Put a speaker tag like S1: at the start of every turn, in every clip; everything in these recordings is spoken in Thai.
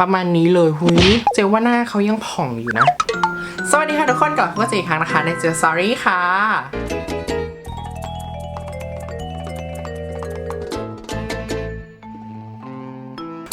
S1: ประมาณนี้เลยหุยเจลว่าหน้าเขายังผ่องอยู่นะ สวัสดีค่ะทุกคนกลับมาพบกับเจอีกครั้งนะคะในเจลซอรี่ค่ะ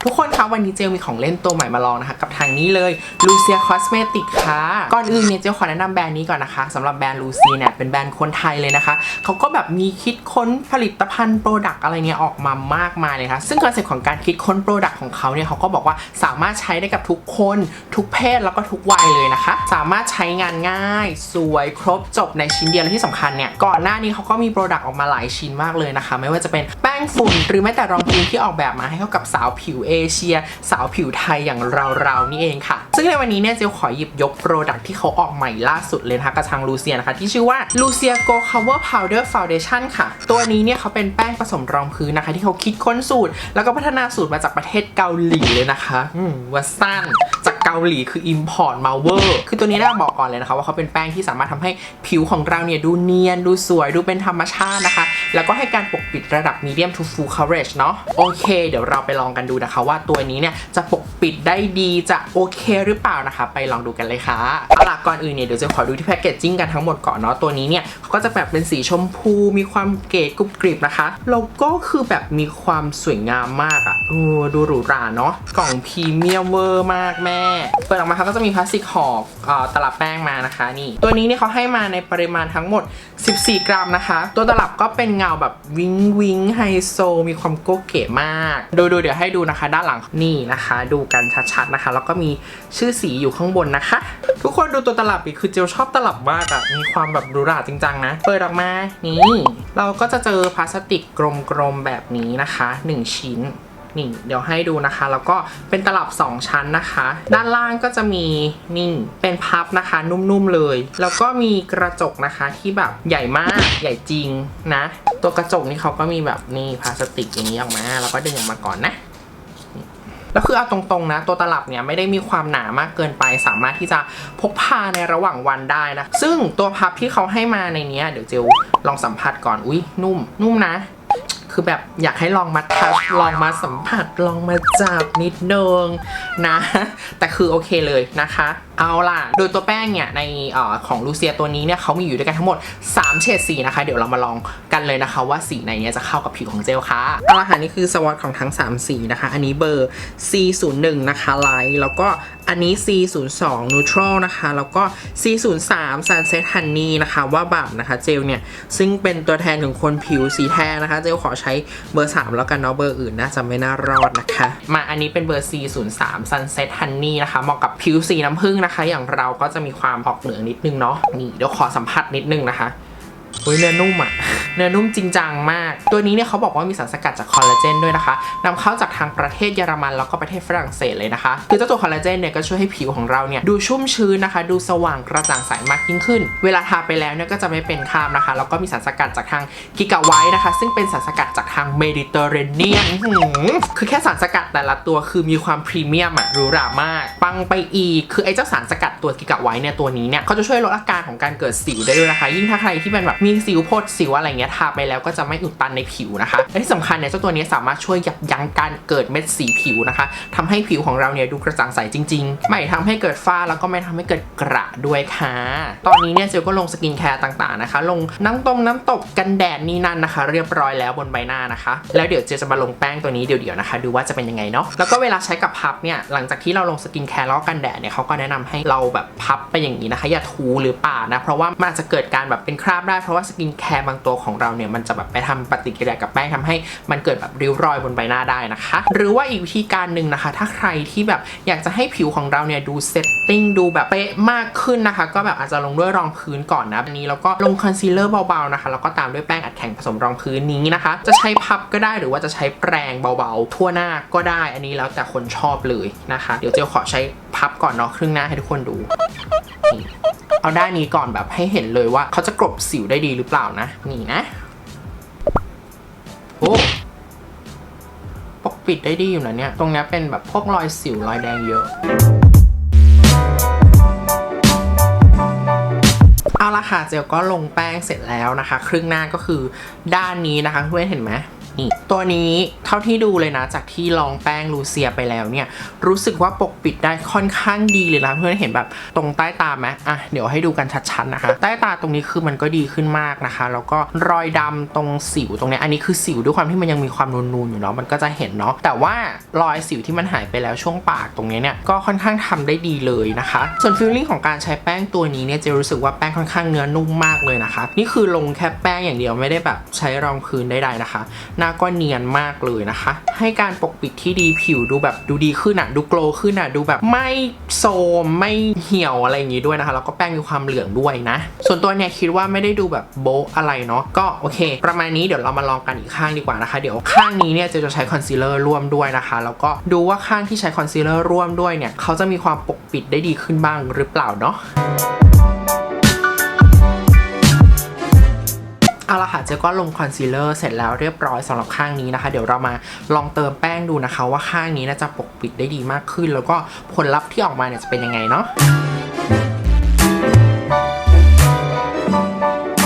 S1: ทุกคนคะวันนี้เจลมีของเล่นตัวใหม่มาลองนะคะ กับทางนี้เลย Lucia Cosmetic ค่ะ ก่อนอื่นเนี่ยเจลขอแนะนำแบรนด์นี้ก่อนนะคะสำหรับแบรนด์ Lucia เนี่ยเป็นแบรนด์คนไทยเลยนะคะเขาก็แบบมีคิดค้นผลิตภัณฑ์โปรดักต์อะไรเนี่ยออกมามากมายเลยค่ะซึ่งคอนเซ็ปต์ของการคิดค้นโปรดักต์ของเขาเนี่ยเขาก็บอกว่าสามารถใช้ได้กับทุกคน ทุกเพศแล้วก็ทุกวัยเลยนะคะ สามารถใช้งานง่าย สวยครบจบในชิ้นเดียวและที่สำคัญเนี่ยก่อนหน้านี้เขาก็มีโปรดักต์ออกมาหลายชิ้นมากเลยนะคะ ไม่ว่าจะเป็นแป้งฝุ่นหรือแม้แต่รองพื้นที่ออกแบบมาให้เข้ากับสาวผิวเอเชีย สาวผิวไทยอย่างเราๆนี่เองค่ะ ซึ่งในวันนี้เนี่ยเจลขอหยิบยกโปรดักต์ที่เขาออกใหม่ล่าสุดเลยนะคะกระชังลูเซียนะคะ ที่ชื่อว่า Lucia Go Cover Powder Foundation ค่ะ ตัวนี้เนี่ยเขาเป็นแป้งผสมรองพื้นนะคะ ที่เขาคิดค้นสูตร แล้วก็พัฒนาสูตรมาจากประเทศเกาหลีเลยนะคะ อืมว่าสั้นจาก เกาหลีคือ Import มาเวอร์คือตัวนี้น่าบอกก่อนเลยนะคะ ว่าเขาเป็นแป้งที่สามารถทำให้ผิวของเราเนี่ยดูเนียน ดูสวย ดูเป็นธรรมชาตินะคะ แล้วก็ให้การปกปิดระดับ medium to full coverage เนาะโอเค เดี๋ยวเราไปลองกันดูนะคะ ว่าตัวนี้เนี่ยจะปกปิดได้ดีจะโอเคหรือเปล่านะคะ ไปลองดูกันเลยค่ะเอาล่ะก่อนอื่นเนี่ยเดี๋ยวจะขอดูที่แพคเกจจิ้งกันทั้งหมดก่อนเนาะตัวนี้เนี่ยเขาก็จะแบบเป็นสีชมพูมีความเก๋กรุบกริบนะคะโลโก้คือแบบมีความสวยงามมากอะ่ะเออดูหรูหราเนาะกล่องพรีเมียมเวอร์มากแม่เปิดออกมาเขาก็จะมีพลาสติกห่ออตลับแป้งมานะคะนี่ ตัวนี้เนี่ยเขาให้มาในปริมาณทั้งหมด 14 กรัมนะคะ ตัวตลับก็เป็นเงาแบบวิงวิงไฮโซมีความโกเก๋มาก ดูดูเดี๋ยวให้ดูนะคะ ด้านหลังนี่นะคะ ดูกันชัดๆนะคะ แล้วก็มีชื่อสีอยู่ข้างบนนะคะ ทุกคนดูตัวตลับอีกคือเจลชอบตลับมากอะมีความแบบหรูหราจริงจังนะ เปิดออกมานี่ เราก็จะเจอพลาสติกกลมๆแบบนี้นะคะ 1 ชิ้น นี่เดี๋ยวให้ดูนะคะ แล้วก็เป็นตลับ 2 ชั้นนะคะ ด้านล่างก็จะมีนี่เป็นพับนะคะ นุ่มๆเลย แล้วก็มีกระจกนะคะที่แบบใหญ่มากใหญ่จริงนะ ตัวกระจกนี่เขาก็มีแบบนี่พลาสติกอย่างนี้ออกมาแล้วก็ดึงออกมาก่อนนะแล้วคือเอาตรงๆนะ ตัวตลับเนี่ยไม่ได้มีความหนามากเกินไป สามารถที่จะพกพาในระหว่างวันได้นะ ซึ่งตัวพับที่เขาให้มาในนี้เดี๋ยวเจลลองสัมผัสก่อนอุ้ยนุ่ม นุ่มนะ คือแบบอยากให้ลองมาทัชลองมาสัมผัสลองมาจับนิดนึงนะ แต่คือโอเคเลยนะคะเอาล่ะ โดยตัวแป้งเนี่ยในเออของลูเซียตัวนี้เนี่ยเขามีอยู่ด้วยกันทั้งหมด 3 เฉดสีนะคะ เดี๋ยวเรามาลองกันเลยนะคะ ว่าสีไหนเนี่ยจะเข้ากับผิวของเจลค่ะเอาล่ะค่ะนี่คือสวอตของทั้ง 3 สีนะคะ อันนี้เบอร์ C01 นะคะไลท์แล้วก็อันนี้ C02 neutral นะคะ แล้วก็ C03 sunset honey นะคะว่าบาปนะคะเจลเนี่ย ซึ่งเป็นตัวแทนของคนผิวสีแทนนะคะ เจลขอใช้เบอร์ 3 แล้วกันเนาะเบอร์อื่นน่าจะไม่น่ารอดนะคะ มาอันนี้เป็นเบอร์ C03 sunset honey นะคะเหมาะกับผิวสีน้ำผึ้งนะคะคะ อย่างเราก็จะมีความออกเหนืองนิดนึงเนาะนี่เดี๋ยวขอสัมผัสนิดนึงนะคะอุ้ยเนื้อนุ่มอะเนื้อนุ่มจริงจังมาก ตัวนี้เนี่ยเขาบอกว่ามีสารสกัดจากคอลลาเจนด้วยนะคะนำเข้าจากทางประเทศเยอรมันแล้วก็ประเทศฝรั่งเศสเลยนะคะ คือเจ้าตัวคอลลาเจนเนี่ยก็ช่วยให้ผิวของเราเนี่ยดูชุ่มชื้นนะคะ ดูสว่างกระจ่างใสมากยิ่งขึ้น เวลาทาไปแล้วเนี่ยก็จะไม่เป็นคราบนะคะ แล้วก็มีสารสกัดจากทางกิกะไวท์นะคะ ซึ่งเป็นสารสกัดจากทางเมดิเตอร์เรเนียนคือแค่สารสกัดแต่ละตัวคือมีความพรีเมียมอะหรูหรามาก ปังไปอีก คือไอ้เจ้าสารสกัดตัวกิกะไวท์เนี่ยตัวนี้เนี่ยเขาจะช่วยลดอาการของการเกิดสิวได้ด้วยนะคะ ยิ่งถ้าใครที่เป็นแบบมีสิวพดสิวอะไรเงี้ยทาไปแล้วก็จะไม่อุดตันในผิวนะคะและที่สำคัญเนี่ยเจ้าตัวนี้สามารถช่วยยับยั้งการเกิดเม็ดสีผิวนะคะทำให้ผิวของเราเนี่ยดูกระจ่างใสจริง ๆ ไม่ทำให้เกิดฝ้าแล้วก็ไม่ทำให้เกิดกระด้วยค่ะ ตอนนี้เนี่ยเจลก็ลงสกินแคร์ต่างๆนะคะ ลงน้ำตรงน้ำตกกันแดดนี่นั่นนะคะ เรียบร้อยแล้วบนใบหน้านะคะ แล้วเดี๋ยวเจลจะมาลงแป้งตัวนี้เดี๋ยวๆนะคะ ดูว่าจะเป็นยังไงเนาะแล้วก็เวลาใช้กับพับเนี่ยหลังจากที่เราลงสกินแคร์แล้วก็กันแดดเนี่ยเขาก็แนะนำให้เราแบบพับไปอย่างนี้นะคะ อย่าทูหรือปาดนะเพราะว่ามันอาจจะเกิดการแบบเป็นคราบได้เพราะว่าสกินแคร์บางตัวของเราเนี่ยมันจะแบบไปทำปฏิกิริยากับแป้งทำให้มันเกิดแบบริ้วรอยบนใบหน้าได้นะคะ หรือว่าอีกวิธีการหนึ่งนะคะ ถ้าใครที่แบบอยากจะให้ผิวของเราเนี่ยดูเซตติ้งดูแบบเป๊ะมากขึ้นนะคะ ก็แบบอาจจะลงด้วยรองพื้นก่อนนะอันนี้แล้วก็ลงคอนซีลเลอร์เบาๆนะคะแล้วก็ตามด้วยแป้งอัดแข็งผสมรองพื้นนี้นะคะ จะใช้พับก็ได้หรือว่าจะใช้แปรงเบาๆ ทั่วหน้าก็ได้ อันนี้แล้วแต่คนชอบเลยนะคะ เดี๋ยวเจลขอใช้พับก่อนเนาะครึ่งหน้าให้ทุกคนดูนี่ เอาด้านนี้ก่อนแบบให้เห็นเลยว่าเขาจะกลบสิวได้ดีหรือเปล่านะ นี่นะ โอ้ปกปิดได้ดีอยู่นะเนี่ย ตรงนี้เป็นแบบพวกรอยสิวรอยแดงเยอะเอาละค่ะเจลก็ลงแป้งเสร็จแล้วนะคะ ครึ่งหน้าก็คือด้านนี้นะคะเพื่อนเห็นไหม ตัวนี้เท่าที่ดูเลยนะ จากที่ลองแป้งลูเซียไปแล้วเนี่ย รู้สึกว่าปกปิดได้ค่อนข้างดีเลยนะเพื่อนเห็นแบบตรงใต้ตาไหมอะเดี๋ยวให้ดูกันชัดๆนะคะ ใต้ตาตรงนี้คือมันก็ดีขึ้นมากนะคะ แล้วก็รอยดำตรงสิวตรงเนี้ยอันนี้คือสิวด้วยความที่มันยังมีความนูนๆอยู่เนาะมันก็จะเห็นเนาะแต่ว่ารอยสิวที่มันหายไปแล้วช่วงปากตรงเนี้ยเนี่ยก็ค่อนข้างทำได้ดีเลยนะคะ ส่วนฟีลลิ่งของการใช้แป้งตัวนี้เนี่ยจะรู้สึกว่าแป้งค่อนข้างเนื้อนุ่มมากเลยนะคะ นี่คือลงแค่แป้งอย่างเดียวไม่ได้แบบใช้รองพื้นใดๆนะคะหน้าก็เนียนมากเลยนะคะ ให้การปกปิดที่ดีผิวดูแบบดูดีขึ้นอะดูโกลขึ้นอะดูแบบไม่โซมไม่เหี่ยวอะไรอย่างงี้ด้วยนะคะแล้วก็แป้งมีความเหลืองด้วยนะ ส่วนตัวเนี่ยคิดว่าไม่ได้ดูแบบโบ๊ะอะไรเนาะก็โอเค ประมาณนี้เดี๋ยวเรามาลองกันอีกข้างดีกว่านะคะ เดี๋ยวข้างนี้เนี่ยจะจะใช้คอนซีลเลอร์ร่วมด้วยนะคะ แล้วก็ดูว่าข้างที่ใช้คอนซีลเลอร์ร่วมด้วยเนี่ยเขาจะมีความปกปิดได้ดีขึ้นบ้างหรือเปล่าเนาะ เอาละค่ะเจ๊ก็ลงคอนซีลเลอร์เสร็จแล้วเรียบร้อยสำหรับข้างนี้นะคะ เดี๋ยวเรามาลองเติมแป้งดูนะคะ ว่าข้างนี้น่าจะปกปิดได้ดีมากขึ้น แล้วก็ผลลัพธ์ที่ออกมาเนี่ยจะเป็นยังไงเนาะ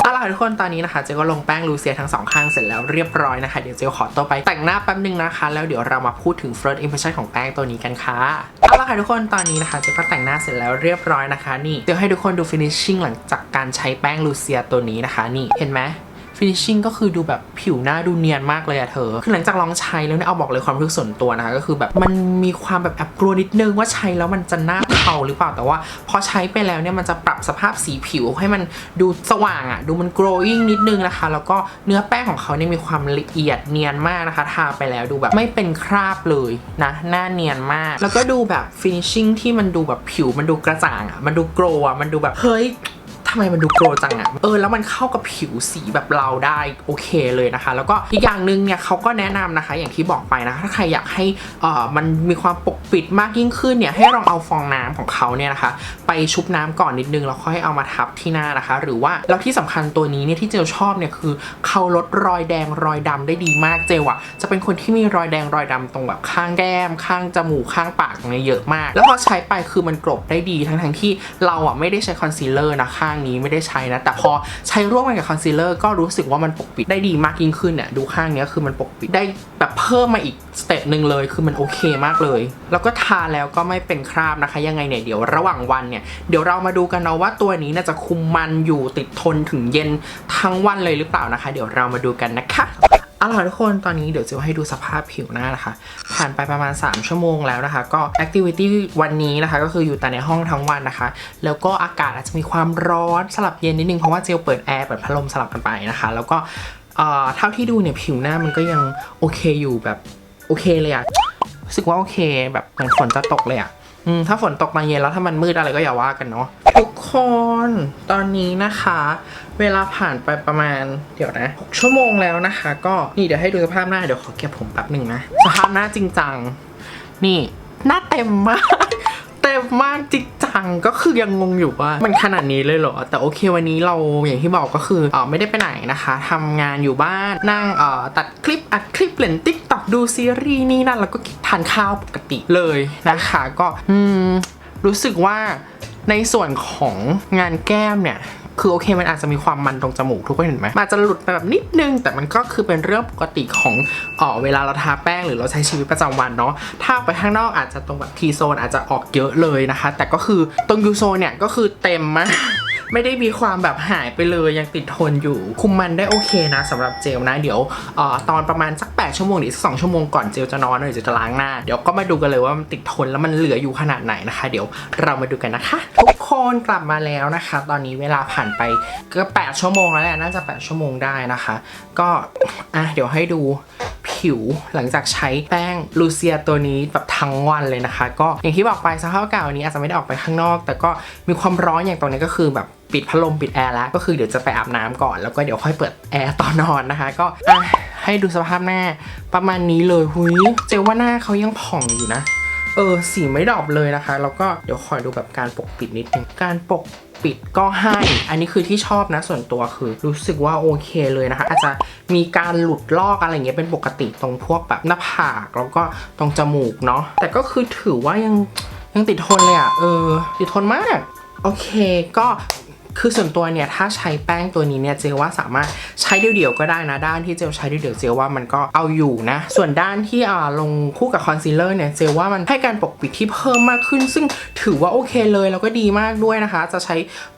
S1: เอาละค่ะทุกคนตอนนี้นะคะเจ๊ก็ลงแป้งลูเซียทั้งสองข้างเสร็จแล้วเรียบร้อยนะคะ เดี๋ยวเจ๊ขอตัวไปแต่งหน้าแป๊บนึงนะคะ แล้วเดี๋ยวเรามาพูดถึง first impression ของแป้งตัวนี้กันค่ะเอาละค่ะทุกคนตอนนี้นะคะเจ๊ก็แต่งหน้าเสร็จแล้วเรียบร้อยนะคะ นี่เดี๋ยวให้ทุกคนดู finishing หลังจากการใช้แป้งลูเซียตัวนี้นะคะ นี่เห็นไหม ฟินิชชิ่งก็คือดูแบบผิวหน้าดูเนียนมากเลยอะเธอ คือหลังจากลองใช้แล้วเนี่ยเอาบอกเลยความรู้สึกส่วนตัวนะคะ ก็คือแบบมันมีความแบบแอบกลัวนิดนึงว่าใช้แล้วมันจะหน้าเทาหรือเปล่าแต่ว่า พอใช้ไปแล้วเนี่ยมันจะปรับสภาพสีผิวให้มันดูสว่างอะดูมัน glowing นิดนึงนะคะ แล้วก็เนื้อแป้งของเขาเนี่ยมีความละเอียดเนียนมากนะคะ ทาไปแล้วดูแบบไม่เป็นคราบเลยนะ หน้าเนียนมาก แล้วก็ดูแบบฟินิชชิ่งที่มันดูแบบผิวมันดูกระจ่างอะมันดูโกลว์อะมันดูแบบเฮ้ยำไมมันดูโกรจังอะเออแล้วมันเข้ากับผิวสีแบบเราได้โอเคเลยนะคะ แล้วก็อีกอย่างหนึ่งเนี่ยเขาก็แนะนำนะคะ อย่างที่บอกไปนะคะถ้าใครอยากให้เอ่อมันมีความปกปิดมากยิ่งขึ้นเนี่ยให้ลองเอาฟองน้ำของเขาเนี่ยนะคะ ไปชุบน้ำก่อนนิดนึงแล้วค่อยเอามาทับที่หน้านะคะ หรือว่าแล้วที่สำคัญตัวนี้เนี่ยที่เจลชอบเนี่ยคือเขาลดรอยแดงรอยดำได้ดีมากเจลอะจะเป็นคนที่มีรอยแดงรอยดำตรงแบบข้างแก้ม ข้างจมูกข้างปากเนี้ยเยอะมาก แล้วพอใช้ไปคือมันกลบได้ดีทั้งทั้งๆที่เราอะไม่ได้ใช้คอนซีลเลอร์นะข้างนี้ไม่ได้ใช้นะ แต่พอใช้ร่วมกันกับคอนซีลเลอร์ก็รู้สึกว่ามันปกปิดได้ดีมากยิ่งขึ้นเนี่ยดูข้างเนี้ยคือมันปกปิดได้แบบเพิ่มมาอีกสเต็ปหนึ่งเลยคือมันโอเคมากเลย แล้วก็ทาแล้วก็ไม่เป็นคราบนะคะ ยังไงเนี่ยเดี๋ยวระหว่างวันเนี่ยเดี๋ยวเรามาดูกันเนาะว่าตัวนี้น่าจะคุมมันอยู่ติดทนถึงเย็นทั้งวันเลยหรือเปล่านะคะ เดี๋ยวเรามาดูกันนะคะ เอาล่ะทุกคนตอนนี้เดี๋ยวจะให้ดูสภาพผิวหน้านะคะ ผ่านไปประมาณ 3 ชั่วโมงแล้วนะคะ ก็แอคทิวิตี้วันนี้นะคะ ก็คืออยู่แต่ในห้องทั้งวันนะคะ แล้วก็อากาศอาจจะมีความร้อนสลับเย็นนิดนึง เพราะว่าเจลเปิดแอร์เปิดพัดลมสลับกันไปนะคะ แล้วก็เอ่อเท่าที่ดูเนี่ยผิวหน้ามันก็ยังโอเคอยู่แบบโอเคเลยอะรู้สึกว่าโอเคแบบเหมือนฝนจะตกเลยอะ ถ้าฝนตกมาเย็นแล้วถ้ามันมืดอะไรก็อย่าว่ากันเนาะทุกคนตอนนี้นะคะ เวลาผ่านไปประมาณเดี๋ยวนะ6ชั่วโมงแล้วนะคะ ก็นี่เดี๋ยวให้ดูสภาพหน้าเดี๋ยวขอเก็บผมแป๊บหนึ่งนะสภาพหน้าจริงจังนี่หน้าเต็มมาก เต็มมากจริงจังก็คือยังงงอยู่ว่า มันขนาดนี้เลยเหรอ แต่โอเควันนี้เราอย่างที่บอกก็คือเออไม่ได้ไปไหนนะคะทำงานอยู่บ้านนั่งเอ่อตัดคลิปอัดคลิปเล่นติ๊กต็อกดูซีรีส์นี่นั่นแล้วก็ทานข้าวปกติเลยนะคะ ก็อืมรู้สึกว่าในส่วนของงานแก้มเนี่ย คือโอเคมันอาจจะมีความมันตรงจมูกทุกคนเห็นไหมอาจจะหลุดไปแบบนิดนึง แต่มันก็คือเป็นเรื่องปกติของเออเวลาเราทาแป้งหรือเราใช้ชีวิตประจำวันเนาะถ้าไปข้างนอกอาจจะตรงแบบทีโซนอาจจะออกเยอะเลยนะคะ แต่ก็คือตรงยูโซนเนี่ยก็คือเต็มมาก ไม่ได้มีความแบบหายไปเลยยังติดทนอยู่ คุมมันได้โอเคนะสำหรับเจลนะ เดี๋ยวออตอนประมาณสัก 8 ชั่วโมงหรือสักสองชั่วโมงก่อนเจลจะนอนหรือจะล้างหน้า เดี๋ยวก็มาดูกันเลยว่ามันติดทนแล้วมันเหลืออยู่ขนาดไหนนะคะ เดี๋ยวเรามาดูกันนะคะทุกคนกลับมาแล้วนะคะ ตอนนี้เวลาผ่านไปก็8ชั่วโมงแล้วแหละน่าจะ 8 ชั่วโมงได้นะคะ ก็อะเดี๋ยวให้ดู ผิวหลังจากใช้แป้งลูเซียตัวนี้แบบทั้งวันเลยนะคะ ก็อย่างที่บอกไปสภาพอากาศวันนี้อาจจะไม่ได้ออกไปข้างนอก แต่ก็มีความร้อนอย่างตรงนี้ก็คือแบบปิดพัดลมปิดแอร์แล้วก็คือเดี๋ยวจะไปอาบน้ำก่อนแล้วก็เดี๋ยวค่อยเปิดแอร์ตอนนอนนะคะ ก็ให้ดูสภาพหน้าประมาณนี้เลยหุยเจว่าหน้าเขายังผ่องอยู่นะ เออสีไม่ดรอปเลยนะคะ แล้วก็เดี๋ยวคอยดูแบบการปกปิดนิดนึงการปกปิดก็ให้ อันนี้คือที่ชอบนะส่วนตัวคือ รู้สึกว่าโอเคเลยนะคะ อาจจะมีการหลุดลอกอะไรเงี้ยเป็นปกติตรงพวกแบบหน้าผากแล้วก็ตรงจมูกเนาะแต่ก็คือถือว่ายังยังติดทนเลยอะ่ะเออติดทนมาก โอเคก็ คือส่วนตัวเนี่ยถ้าใช้แป้งตัวนี้เนี่ยเจว่าสามารถใช้เดี่ยวๆก็ได้นะด้านที่เจลใช้เดี่ยวๆเจว่ามันก็เอาอยู่นะ ส่วนด้านที่อ่าลงคู่กับคอนซีลเลอร์เนี่ยเจว่ามันให้การปกปิดที่เพิ่มมากขึ้น ซึ่งถือว่าโอเคเลยแล้วก็ดีมากด้วยนะคะ จะใช้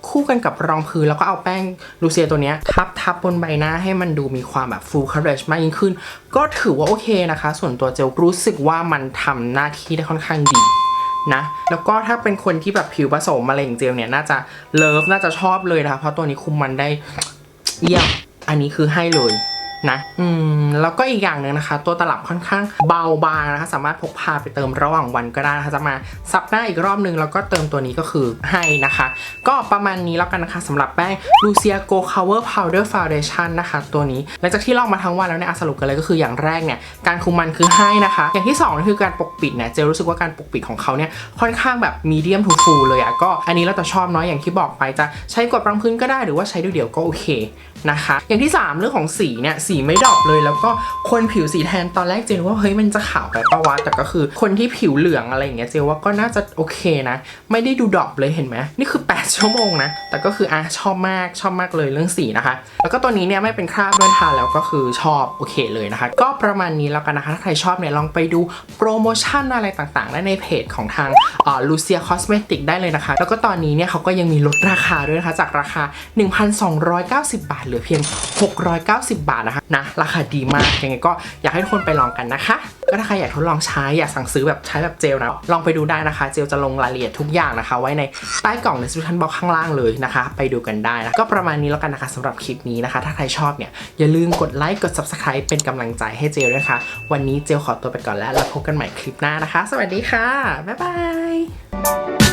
S1: คู่กันกับรองพื้นแล้วก็เอาแป้งลูเซียตัวเนี้ยทับทับบนใบหน้าให้มันดูมีความแบบ full coverage มากยิ่งขึ้น ก็ถือว่าโอเคนะคะ ส่วนตัวเจลรู้สึกว่ามันทำหน้าที่ได้ค่อนข้างดี นะแล้วก็ถ้าเป็นคนที่แบบผิวผสมมะเร็งเจลเนี่ยน่าจะเลิฟน่าจะชอบเลยนะคะเพราะตัวนี้คุมมันได้เยี่ยมอันนี้คือให้เลย นะอืมแล้วก็อีกอย่างหนึ่งนะคะ ตัวตลับค่อนข้างเบาบางนะคะ สามารถพกพาไปเติมระหว่างวันก็ได้นะคะจะมาซับหน้าอีกรอบนึงแล้วก็เติมตัวนี้ก็คือให้นะคะ ก็ประมาณนี้แล้วกันนะคะสำหรับแป้ง Lucia Go Cover Powder Foundation นะคะ ตัวนี้หลังจากที่ลองมาทั้งวันแล้วเนี่ยอะสรุปกันเลยก็คืออย่างแรกเนี่ยการคุมมันคือให้นะคะ อย่างที่สองคือการปกปิดเนี่ยเจลรู้สึกว่าการปกปิดของเขาเนี่ยค่อนข้างแบบมีเดียมทูฟูเลยอะก็อันนี้เราจะชอบน้อยอย่างที่บอกไปจะใช้กดรองพื้นก็ได้หรือว่าใช้เดี่ยวๆก็โอเค นะคะ อย่างที่ 3 เรื่องของสีเนี่ยสีไม่ดรอปเลย แล้วก็คนผิวสีแทนตอนแรกเจนว่าเฮ้ยมันจะขาวไปปะวะแต่ก็คือคนที่ผิวเหลืองอะไรอย่างเงี้ยเจนว่าก็น่าจะโอเคนะ ไม่ได้ดูดรอปเลยเห็นไหมนี่คือ 8 ชั่วโมงนะ แต่ก็คืออะชอบมากชอบมากเลยเรื่องสีนะคะ แล้วก็ตัวนี้เนี่ยไม่เป็นคราบด้วยทาแล้วก็คือชอบโอเคเลยนะคะ ก็ประมาณนี้แล้วกันนะคะถ้าใครชอบเนี่ยลองไปดูโปรโมชั่นอะไรต่างๆได้ในเพจของทางลูเซียคอสเมติกได้เลยนะคะ แล้วก็ตอนนี้เนี่ยเขาก็ยังมีลดราคาด้วยนะคะจากราคา 1,290 บาทเหลือเพียง 690 บาทนะคะนะราคาดีมากยังไงก็อยากให้ทุกคนไปลองกันนะคะ ก็ถ้าใครอยากทดลองใช้อยากสั่งซื้อแบบใช้แบบเจลนะลองไปดูได้นะคะ เจลจะลงรายละเอียดทุกอย่างนะคะ ไว้ในใต้กล่อง description box ข้างล่างเลยนะคะ ไปดูกันได้นะก็ประมาณนี้แล้วกันนะคะสำหรับคลิปนี้นะคะ ถ้าใครชอบเนี่ยอย่าลืมกดไลค์กด subscribe เป็นกำลังใจให้เจลนะคะ วันนี้เจลขอตัวไปก่อนแล้วแล้วพบกันใหม่คลิปหน้านะคะ สวัสดีค่ะบ๊ายบาย